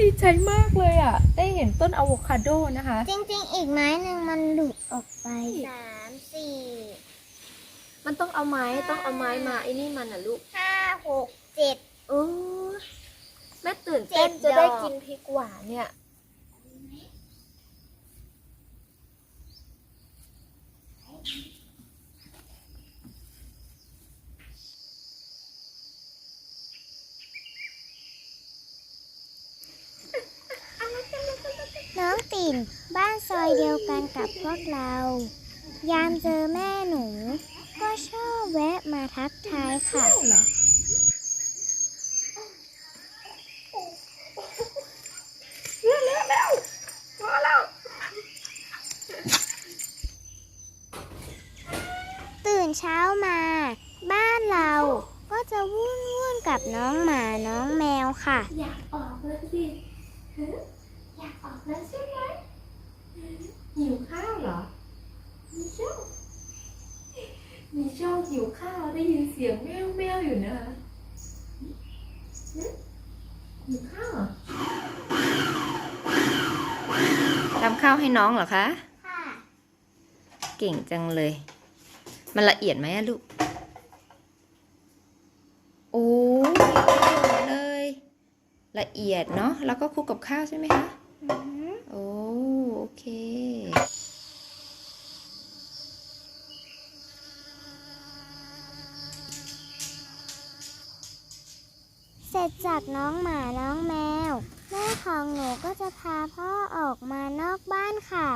ดีใจมากเลยอะ ได้เห็นต้นอะโวคาโดนะคะ จริงๆ อีกไม้หนึ่งมันหลุดออกไปสามสี่มันต้องเอาไม้ต้องเอาไม้มาไอ้นี่มันอะลูกห้าหกเจ็ดโอ้แม่ตื่นเต้นเจ็จะดได้ดอกกินพริกหวานเนี่ย น้องติ่นบ้านซอยเดียวกันกับพวกเรา ยามเจอแม่หนู ก็ชอบแวะมาทักทายค่ะเหรอตื่นเช้ามา บ้านเราก็จะวุ่นวุ่นๆกับน้องหมาน้องแมวค่ะ อยากออกแล้วสิ แล้วใช่ไหมหิวข้าวเหรอมีโชคมีโชคหิวข้าวได้ยินเสียงแมวแมวอยู่นะคะหึหิวข้าวเหรอทำข้าวให้น้องเหรอคะ ค่ะ เก่งจังเลย มันละเอียดไหมอะลูก โอ้ยเลย ละเอียดเนาะ แล้วก็คลุกกับข้าวใช่ไหมคะ โอ้โอเค เสร็จจากน้องหมาน้องแมว แม่ของหนูก็จะพาพ่อออกมานอกบ้านค่ะ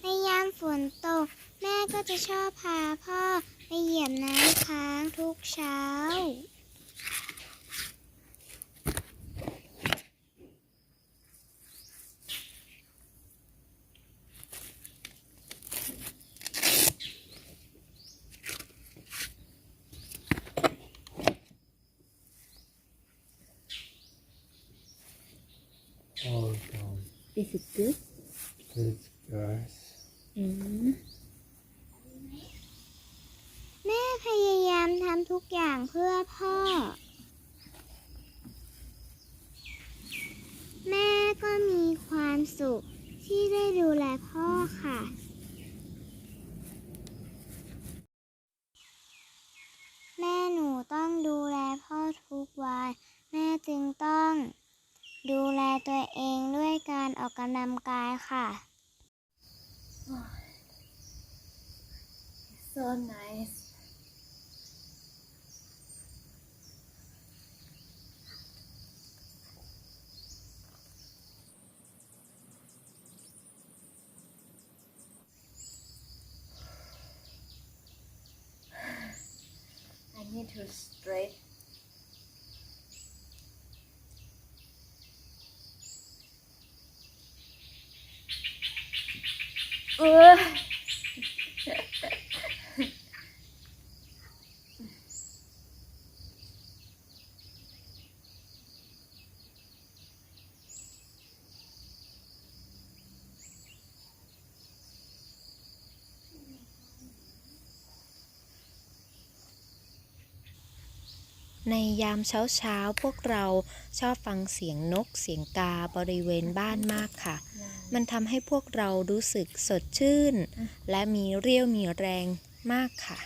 ในยามฝนตก แม่ก็ จะชอบพาพ่อไปเหยียบน้ำค้างทุกเช้า Oh, God. Is it good It's good. อืม แม่พ ยายามทำทุกอย่างเพื่อพ่อ แม่ก็มีความสุขที่ได้ดูแลพ่อค่ะ แม่หนูต้องดูแลพ่อทุกวัน แม่จึงต้องดูแลตัวเองด้วยการออกกำลังกายค่ะ so nice straight เในยามเช้าเช้าๆพวกเราชอบฟังเสียงนกเสียงกาบริเวณบ้านมากค่ะ มันทำให้พวกเรารู้สึกสดชื่น และมีเรี่ยวมีแรงมากค่ะ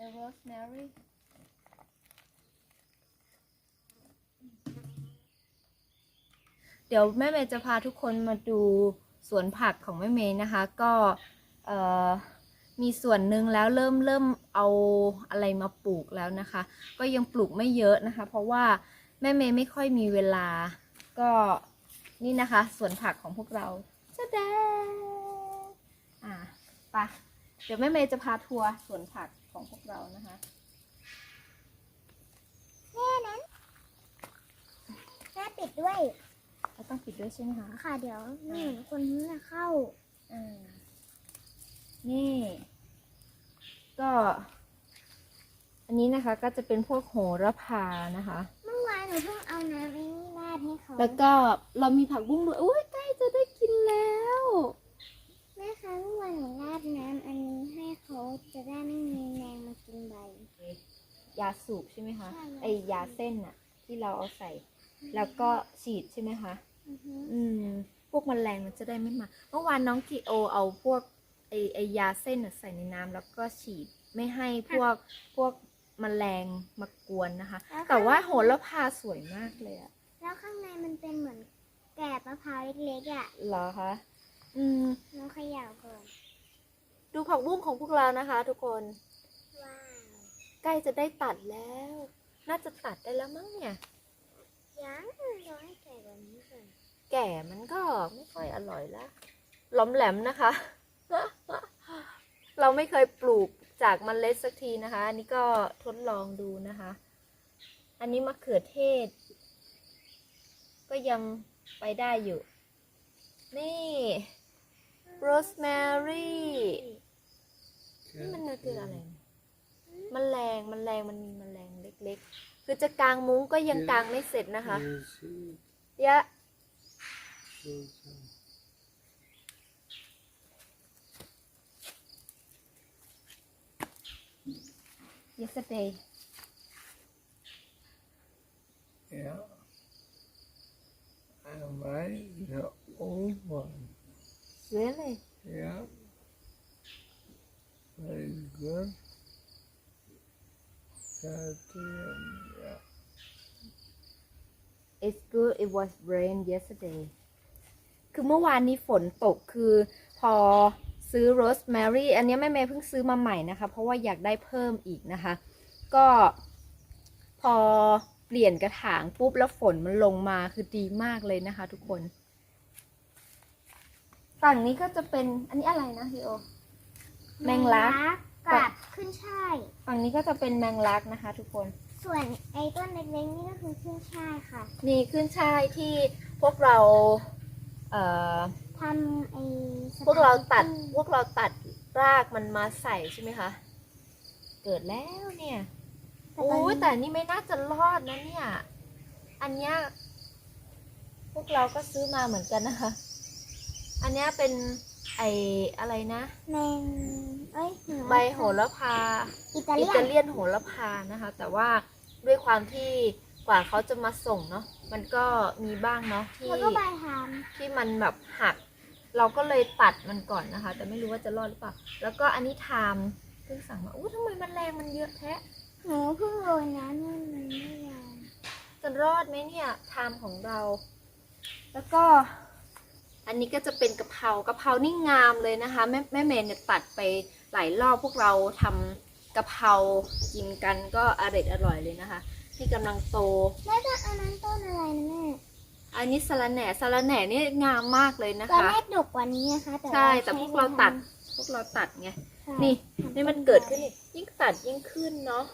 น rosemary เดี๋ยวแม่เมย์จะพาทุกคนมาดูสวนผักของแม่เมย์นะคะ ก็มีส่วนหนึ่งแล้วเริ่มเริ่มเอาอะไรมาปลูกแล้วนะคะ ก็ยังปลูกไม่เยอะนะคะ เพราะว่าแม่เมย์ไม่ค่อยมีเวลา ก็นี่นะคะสวนผักของพวกเราจะแดอะไปะเดี๋ยวแม่เมย์จะพาทัวร์สวนผัก ของพวกเรานะคะแม่นั้นแม่ปิดด้วย เราต้องปิดด้วยใช่ไหมคะ ค่ะเดี๋ยวหนูคนนี้จะเข้า อ่า นี่ ก็ อันนี้นะคะก็จะเป็นพวกโหระพานะคะ เมื่อวานหนูเพิ่งเอาน้ำไอ้นี่ราดให้เขาแล้วก็เรามีผักบุ้งด้วยอุ้ยใกล้จะได้กินแล้วแม่ คะเมื่อวานหนูราดน้ำอันนี้ให้เขาจะได้ไม่มีแมงมากินใบ ยาสูบใช่ไหมคะ ใช่ไอยาเส้นอะที่เราเอาใส่ แล้วก็ฉีดใช่ไหมคะ อือฮึอืม พวกแมลงมันจะได้ไม่มา เมื่อวานน้องกิโอเอาพวกไอไอยาเส้นน่ะใส่ในน้ำแล้วก็ฉีดไม่ให้พวกพวกแมลงมากวนนะคะ แต่ว่าโหระพาสวยมากเลยอะแล้วข้างในมันเป็นเหมือนแกบมะพร้าวเล็กๆอะ เหรอคะ อืม น้องเขย่าก่อนดูผักบุ้งของพวกเรานะคะ ทุกคน ว้าวใกล้จะได้ตัดแล้ว น่าจะตัดได้แล้วมั้งเนี่ย ยังรอให้แก่กว่านี้ก่อนแก่มันก็ไม่ค่อยอร่อยแล้วหล้อมแหลมนะคะ เราไม่เคยปลูกจากเมล็ดสักทีนะคะ อันนี้ก็ทดลองดูนะคะ อันนี้มะเขือเทศ ก็ยังไปได้อยู่ นี่ โรสแมรี่ นี่มันคืออะไรมแมลงมแมลงมันมีมแมลงเล็กๆ คือจะกางมุ้งก็ยังกางไม่เสร็จนะคะ Yes, it ยะ goes on. yesterday Yeah. And I, the old one. Really Yeah. Very good. Thirty and yeah. it's good it was rain yesterday คือเมื่อวานนี้ฝนตกคือพอซื้อโรสแมรี่อันนี้แม่เมย์เพิ่งซื้อมาใหม่นะคะ เพราะว่าอยากได้เพิ่มอีกนะคะ ก็พอเปลี่ยนกระถางปุ๊บแล้วฝนมันลงมาคือดีมากเลยนะคะทุกคน ฝั่งนี้ก็จะเป็นอันนี้อะไรนะพี่โอ แมงลัก กับขึ้นช่าย ฝั่งนี้ก็จะเป็นแมงลักนะคะ ทุกคน ส่วนไอ้ต้นเล็กๆนี่ก็คือขึ้นช่ายค่ะ นี่ขึ้นช่ายที่พวกเรา เอ่อทำไอ้สพวกเราตัดปกตตี้พวกเราตัดรากมันมาใส่ใช่ไหมคะ เกิดแล้วเนี่ยแต่ตโอ้อนยนี้แต่นี่ไม่น่าจะรอดนะเนี่ย อันเนี้ยพวกเราก็ซื้อมาเหมือนกันนะคะ อันเนี้ยเป็นไออะไรนะ แมงเอ้ยเหนือใบโหระพา อิตาอิเลียตานเลียนโหระพานะคะ แต่ว่าด้วยความที่กว่าเขาจะมาส่งเนาะมันก็มีบ้างเนาะที่ แล้วก็ใบทามที่มันแบบหัก เราก็เลยตัดมันก่อนนะคะ แต่ไม่รู้ว่าจะรอดหรือเปล่า แล้วก็อันนี้ไทม์เพิ่งสั่งมาอู้ทำไมมันแรงมันเยอะแท้หนูเพิ่งโรยน้ำนี่มันไม่ยาวจะรอดไหมเนี่ยไทม์ของเรา แล้วก็ อันนี้ก็จะเป็นกะเพรากะเพรานี่งามเลยนะคะ แม่แม่เมนเนี่ยตัดไปหลายรอบพวกเราทำกะเพรากินกันก็อร่อยอร่อยเลยนะคะที่กำลังโตแล้วก็อันนั้นต้นอะไรนะแม่อันนี้สะระแหน่สะระแหน่นี่งามมากเลยนะตอนคะแรกดกกว่านี้นะคะแต่ใช่ว่าแต่พวกใช้เราวลตัดพวกเราตัดไงใช่นี่ทำนี่มันต้เกิดขึ้นนี่ยิ่งตัดยิ่งขึ้นเนาะ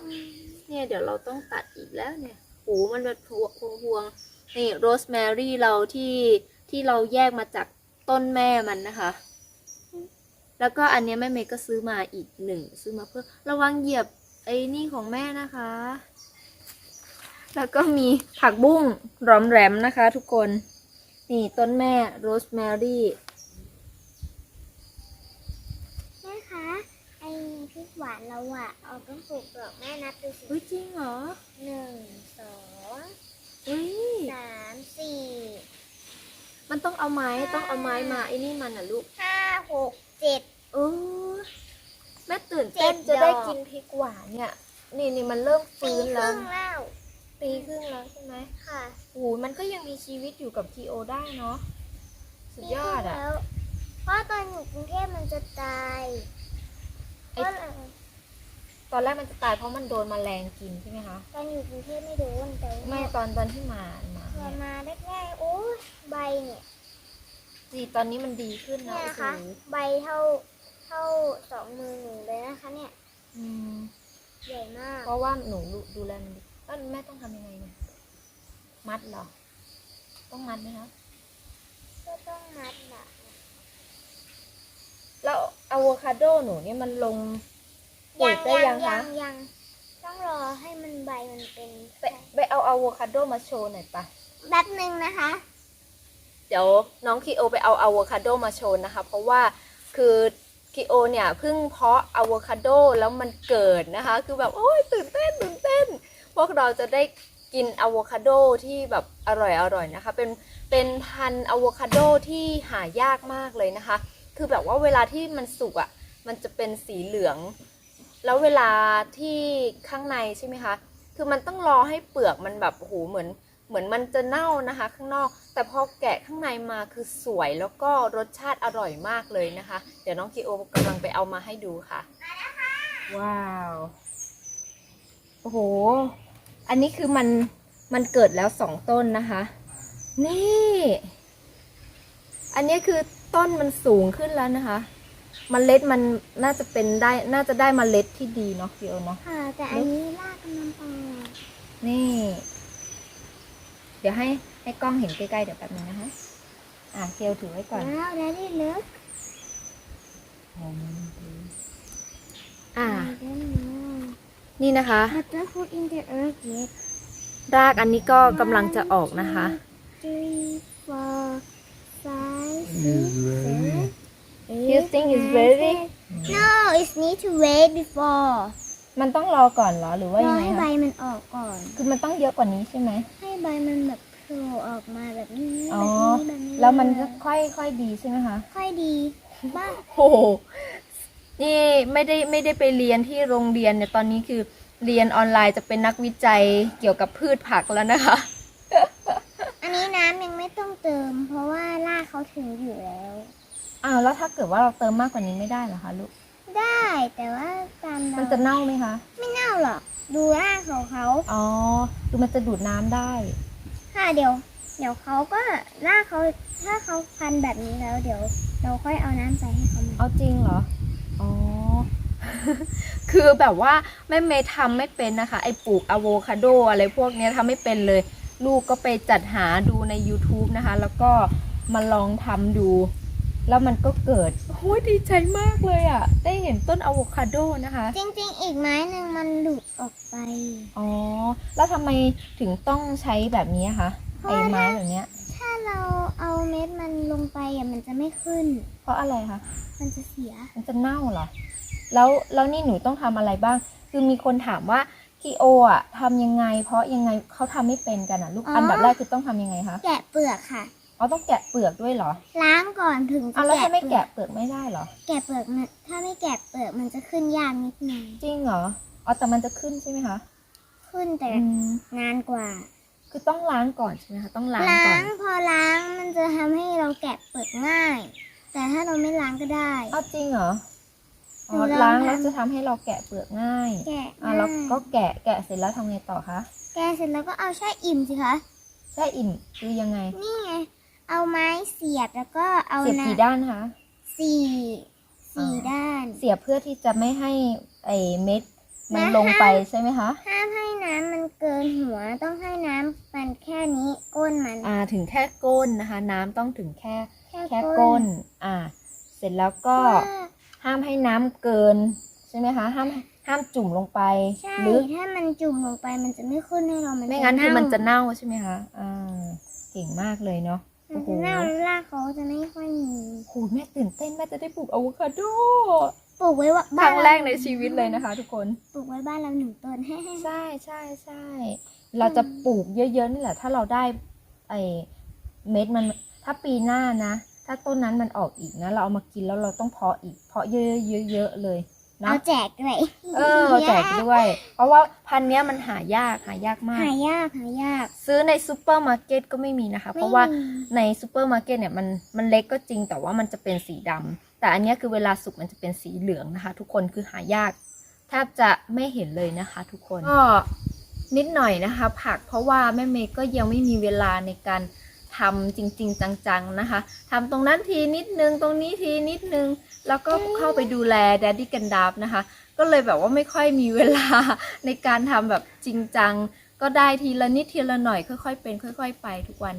เนี่ยเดี๋ยวเราต้องตัดอีกแล้วเนี่ยโอ้มันเป็นพวงพวงพวงนี่โรสแมรี่เราที่ ที่เราแยกมาจากต้นแม่มันนะคะ แล้วก็อันเนี้ยแม่เมย์ก็ซื้อมาอีกหนึ่งซื้อมาเพื่อระวังเหยียบไอ้นี่ของแม่นะคะ แล้วก็มีผักบุ้งรอมแรมนะคะ ทุกคน นี่ต้นแม่โรสแมรี่แม่คะไอ้พริกหวานเราอะเอาต้นปลูกดอกแม่นับดูสิเฮ้ยจริงเหรอหนึ่งสองเฮ้ยสามสี่ มันต้องเอาไม้ต้องเอาไม้มาไอ้นี่มันอะลูกห้าหกเจ็ดเออแม่ตื่นเต้นเจ็จะดดอกได้กินพริกหวานเนี่ย นี่นี่มันเริ่มปีฟื้นคแล้รึ่ว งแล้วปีครึ่งแล้วใช่ไหมค่ะโอ้มันก็ยังมีชีวิตอยู่กับทีโอได้เนาะ สุดยอดอะ ปีครึ่งแล้วเพราะตอนอยู่กรุงเทพมันจะตายไอ้เพราะอะไร ตอนแรกมันจะตายเพราะมันโดนแมลงกินใช่ไหมคะตอนอยู่กรุงเทพไม่โดนแต่ไม่ว่าตอนตอนที่มามาพอเนี่ยมาแรกๆโอ้ยใบเนี่ยจีตอนนี้มันดีขึ้นนะเนี่ยโอ้นะคะโหใบเท่าเท่าสองมือหนูเลยนะคะเนี่ยอืมใหญ่มากเพราะว่าหนูดูดูแลมันดีเอ้ยแม่ต้องทำยังไงเนี่ยมัดเหรอ ต้องมัดไหมคะก็ต้องมัดแบบแล้วอะโวคาโดหนูเนี่ยมันลง ปลูกได้ยังคะยังต้องรอให้มันใบมันเป็นไปไปเอาอะโวคาโดมาโชว์หน่อยปะแป๊บหนึ่งนะคะ เดี๋ยวน้องคีโอไปเอาอะโวคาโดมาโชว์นะคะ เพราะว่าคือคีโอเนี่ยเพิ่งเพาะอะโวคาโดแล้วมันเกิดนะคะ คือแบบโอ้ยตื่นเต้นตื่นเต้น พวกเราจะได้กินอะโวคาโดที่แบบอร่อยอร่อยนะคะ เป็นเป็นพันอะโวคาโดที่หายากมากเลยนะคะ คือแบบว่าเวลาที่มันสุกอะ่ะ มันจะเป็นสีเหลือง แล้วเวลาที่ข้างในใช่ไหมคะ คือมันต้องรอให้เปลือกมันแบบโอ้โหเหมือนเหมือนมันจะเน่านะคะ ข้างนอก แต่พอแกะข้างในมาคือสวยแล้วก็รสชาติอร่อยมากเลยนะคะ เดี๋ยวน้องคิโอกำลังไปเอามาให้ดูค่ะ ว้าว โอ้โห อันนี้คือมันมันเกิดแล้วสองต้นนะคะ นี่ อันนี้คือต้นมันสูงขึ้นแล้วนะคะ มเมล็ดมันน่าจะเป็นได้น่าจะได้มเมล็ดที่ดีเนาะพี่โอเนาะค่ะ แต่อันนี้รากกำลังออกนี่ เดี๋ยวให้ให้กล้องเห็นใกล้ๆเดี๋ยวแป๊บนึงนะคะ อะเกลถือไว้ก่อนว้าวแล้วนี่เลิกอ่า I don't know นี่นะคะ but the food in the earth yet รากอันนี้ก็กำลังจะออกนะคะ three four five Is ready. You think it's ready? No it's need to wait before มันต้องรอก่อนเหรอหรือว่ารยัองไงให้ใบคะมันออกก่อน คือมันต้องเยอะกว่านี้ใช่ไหมให้ใบมันแบบโผล่ออกมาแบบนี้อ๋อแบบนี้แบบนี้แล้วมันก็ค่อยค่อยดีใช่ไหมคะค่อยดีบ้างโอ้โหนี่ไม่ได้ไม่ได้ไปเรียนที่โรงเรียนเนี่ยตอนนี้คือเรียนออนไลน์จะเป็นนักวิจัยเกี่ยวกับพืชผักแล้วนะคะ อันนี้น้ำยังไม่ต้องเติม เพราะว่ารากเขาถึงอยู่แล้ว อ้าวแล้วถ้าเกิดว่าเราเติมมากกว่านี้ไม่ได้เหรอคะลูก ได้แต่ว่าตามเรามันจะเน่าไหมคะ ไม่เน่าหรอก ดูรากของเขาอ๋อคือมันจะดูดน้ำได้ ค่ะเดี๋ยว เดี๋ยวเขาก็รากเขาถ้าเขาพันแบบนี้แล้ว เดี๋ยว เราค่อยเอาน้ำใส่ให้เขาใหม่เอาจริงเหรอ อ๋อ คือแบบว่าแม่เมย์ทำไม่เป็นนะคะ ไอ้ปลูกอะโวคาโดอะไรพวกเนี้ยทำไม่เป็นเลย ลูกก็ไปจัดหาดูใน YouTube นะคะ แล้วก็มาลองทำดู แล้วมันก็เกิดโอ้ยดีใจมากเลยอะ่ะ ได้เห็นต้นอะโวคาโดนะคะ จริงๆ อีกไม้หนึ่งมันหลุดออกไป อ๋อ แล้วทำไมถึงต้องใช้แบบนี้อะคะเพราะไอ้ว่าไม้แบบเนี้ย ถ้าเราเอาเม็ดมันลงไปอะมันจะไม่ขึ้น เพราะอะไรคะ มันจะเสีย มันจะเน่าเหรอ แล้วแล้วนี่หนูต้องทำอะไรบ้าง คือมีคนถามว่าคีโออะทำยังไง เพราะยังไงเขาทำไม่เป็นกันอะ ลูก อ๋ออั อันดับแรกคือต้องทำยังไงคะ แกะเปลือกค่ะ อ๋อต้องแกะเปลือกด้วยเหรอล้างก่อนถึงจะอะแล้วถ้าไม่เปลือแกะเปลือกไม่ได้เหรอ แกะเปลือกมันถ้าไม่แกะเปลือกมันจะขึ้นยากนิดหน่อยจริงเหรออ๋อแต่มันจะขึ้นใช่ไหมคะขึ้นแต่อืมนานกว่า คือต้องล้างก่อนใช่ไหมคะต้องล้างล้าก่อนงพอล้างมันจะทำให้เราแกะเปลือกง่าย แต่ถ้าเราไม่ล้างก็ได้อ้าวจริงเหรออ๋อหนูลองล้างแล้วทำจะทำให้เราแกะเปลือกง่ายแกะอะแล้วง่ายก็แกะแกะเสร็จแล้วทำไงต่อคะแกะเสร็จแล้วก็เอาแช่อิ่มสิคะแช่อิ่มคือยังไง นี่ไง เอาไม้เสียบแล้วก็เอาเสียบกี่ด้านคะ สี่สี่อ๋อด้าน เสียบเพื่อที่จะไม่ให้ไอ้เม็ดมันนะคะลงไปใช่ไหมคะ ห้ามให้น้ำมันเกินหัวต้องให้น้ำมันแค่นี้ก้นมัน อ่าถึงแค่ก้นนะคะ น้ำต้องถึงแค่แค่แค่ก้ก้นนอ่า เสร็จแล้วก็ว่าห้ามให้น้ำเกินใช่ไหมคะ ห้ามห้ามจุ่มลงไปใช่หรือถ้ามันจุ่มลงไปมันจะไม่ขึ้นให้เรามันไม่งั้นคือมันจะเน่าเน่าใช่ไหมคะ อ่า เก่งมากเลยเนาะ มันจะเน่าแล้วรากเขาจะไม่ค่อยมีโหแม่ตื่นเต้นแม่จะได้ปลูกอะโวคาโดปลูกไว้ว่าคบ้านรั้งเาแรกในชีวิตเลยนะคะ ทุกคน ปลูกไว้บ้านเราหนึ่งต้น ใช่ใช่ใช่เราจะปลูกเยอะๆนี่แหละ ถ้าเราได้ไอเม็ดมันถ้าปีหน้านะ ถ้าต้นนั้นมันออกอีกนะ เราเอามากินแล้วเราต้องเพาะอีกเพาะเยอะๆเยอะๆเลย เอาเนาะแจกด้วยเออแจกด้วย เพราะว่าพันธุ์เนี้ยมันหายากหายากมาก หายากหายาก ซื้อในซูเปอร์มาร์เก็ตก็ไม่มีนะคะ เพราะว่าในซูเปอร์มาร์เก็ตเนี่ยมันมันเล็กก็จริงแต่ว่ามันจะเป็นสีดำแต่อันเนี้ยคือเวลาสุกมันจะเป็นสีเหลืองนะคะ ทุกคนคือหายากแทบจะไม่เห็นเลยนะคะ ทุกคนก็นิดหน่อยนะคะ ผักเพราะว่าแม่เมย์ก็ยังไม่มีเวลาในการทำจริง ๆ จังๆนะคะทำตรงนั้นทีนิดนึงตรงนี้ทีนิดนึง แล้วก็เข้าไปดูแลแดดดี้กันดับนะคะ ก็เลยแบบว่าไม่ค่อยมีเวลาในการทำแบบจริงจัง ก็ได้ทีละนิดทีละหน่อยค่อยๆเป็น ค่อย ๆ ไปทุกวัน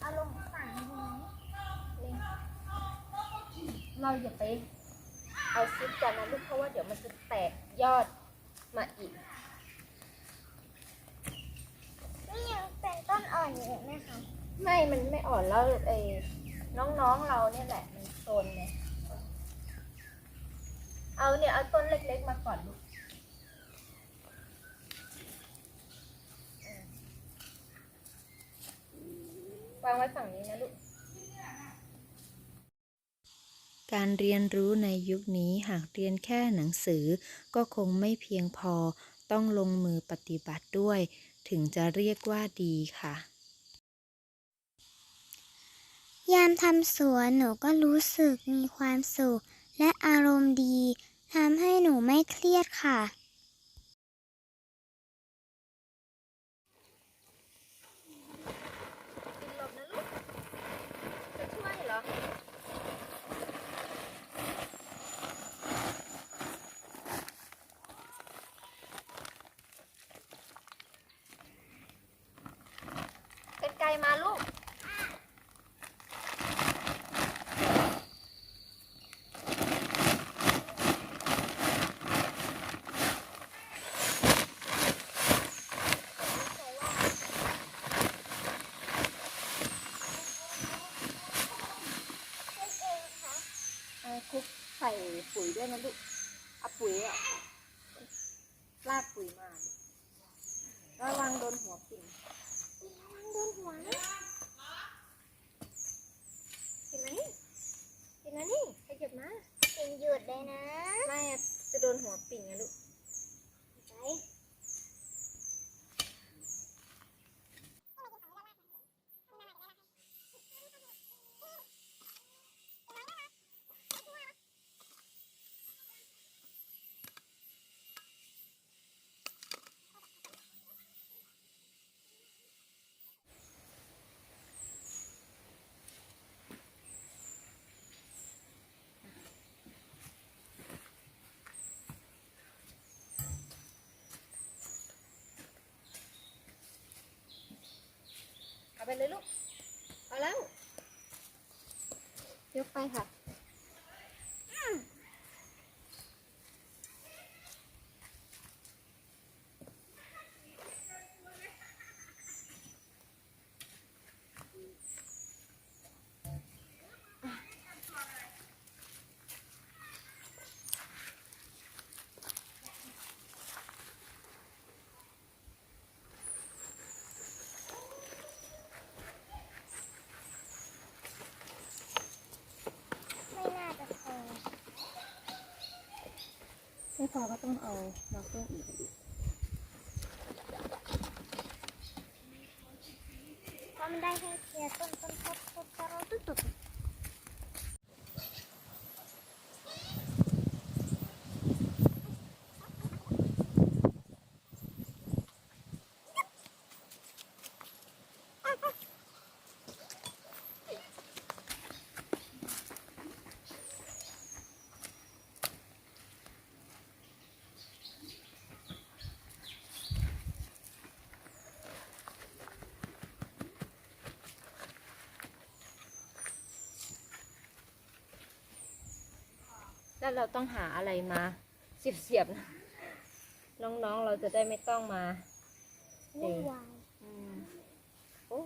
เอาลงข้างหลังได้ไหม เราอย่าไปเอาซิปกันนะลูกเพราะว่าเดี๋ยวมันจะแตกยอดมาอีก นี่ยังเป็นต้นอ่อนอยู่ไหมคะไม่ มันไม่อ่อนแล้วไอ้น้องๆเราเนี่ยแหละมันโซนไงเอาเนี่ยเอาต้นเล็กๆมาก่อนลูกวางไว้ฝั่งนี้นะลู การเรียนรู้ในยุคนี้หากเรียนแค่หนังสือ ก็คงไม่เพียงพอ ต้องลงมือปฏิบัติด้วย ถึงจะเรียกว่าดีค่ะ ยามทำสวนหนูก็รู้สึกมีความสุข และอารมณ์ดีทำให้หนูไม่เครียดค่ะ กินหลบนะลูก จะช่วยเหรอ ไกลๆมาลูก เอาคลุกใส่ ปุ๋ยด้วยนะลูกเอาปุ๋ยอะลากปุ๋ยมาดิระวังโดนหัวปิ่นระวังโดนหัวนะกินนะนี่กินนะนี่ขยับมาถึงหยุดเลยนะ ไม่อะจะโดนหัวปิ่นนะลูก ไปเลยลูก เอาแล้ว ยกไปค่ะ ไม่น่าจะพอ ไม่พ อก็ต้องเอาดอกเพิ่มอีก้วเราต้องหาอะไรมาเสียบๆนะน้องๆเราจะได้ไม่ต้องมาวุ่นวายอืมโอ้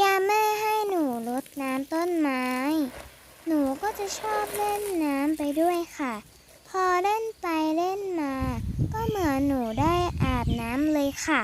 ย่าแม่ให้หนูรดน้ำต้นไม้ หนูก็จะ ชอบเล่นน้ำไปด้วยค่ะ พอเล่นไปเล่นมา ก็เหมือนหนูได้อาบน้ำเลยค่ะ